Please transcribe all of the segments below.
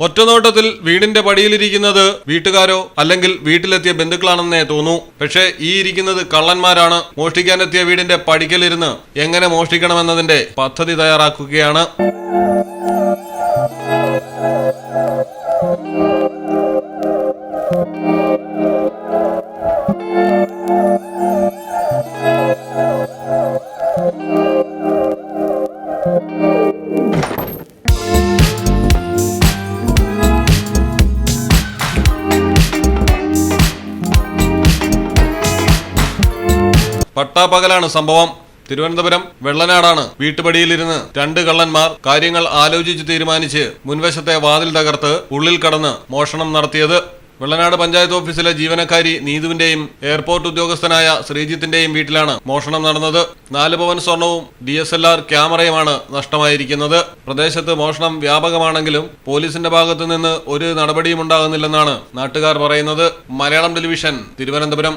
ഒറ്റനോട്ടത്തിൽ വീടിന്റെ പടിയിലിരിക്കുന്നത് വീട്ടുകാരോ അല്ലെങ്കിൽ വീട്ടിലെത്തിയ ബന്ധുക്കളാണെന്നേ തോന്നൂ. പക്ഷേ ഈ ഇരിക്കുന്നത് കള്ളന്മാരാണ്. മോഷ്ടിക്കാനെത്തിയ വീടിന്റെ പടിക്കലിരുന്ന് എങ്ങനെ മോഷ്ടിക്കണമെന്നതിന്റെ പദ്ധതി തയ്യാറാക്കുകയാണ്. പട്ടാപ്പകലാണ് സംഭവം. തിരുവനന്തപുരം വെള്ളനാടാണ്. വീട്ടുപടിയിലിരുന്ന് രണ്ട് കള്ളന്മാർ കാര്യങ്ങൾ ആലോചിച്ച് തീരുമാനിച്ച് മുൻവശത്തെ വാതിൽ തകർത്ത് ഉള്ളിൽ കടന്ന് മോഷണം നടത്തിയത്. വെള്ളനാട് പഞ്ചായത്ത് ഓഫീസിലെ ജീവനക്കാരി നീതുവിന്റെയും എയർപോർട്ട് ഉദ്യോഗസ്ഥനായ ശ്രീജിത്തിന്റെയും വീട്ടിലാണ് മോഷണം നടന്നത്. നാല് പവൻ സ്വർണവും ഡി എസ് എൽ ആർ ക്യാമറയുമാണ് നഷ്ടമായിരിക്കുന്നത്. പ്രദേശത്ത് മോഷണം വ്യാപകമാണെങ്കിലും പോലീസിന്റെ ഭാഗത്തു നിന്ന് ഒരു നടപടിയും ഉണ്ടാകുന്നില്ലെന്നാണ് നാട്ടുകാർ പറയുന്നത്. Malayalam television Thiruvananthapuram.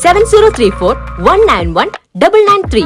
seven zero three four one nine one double nine three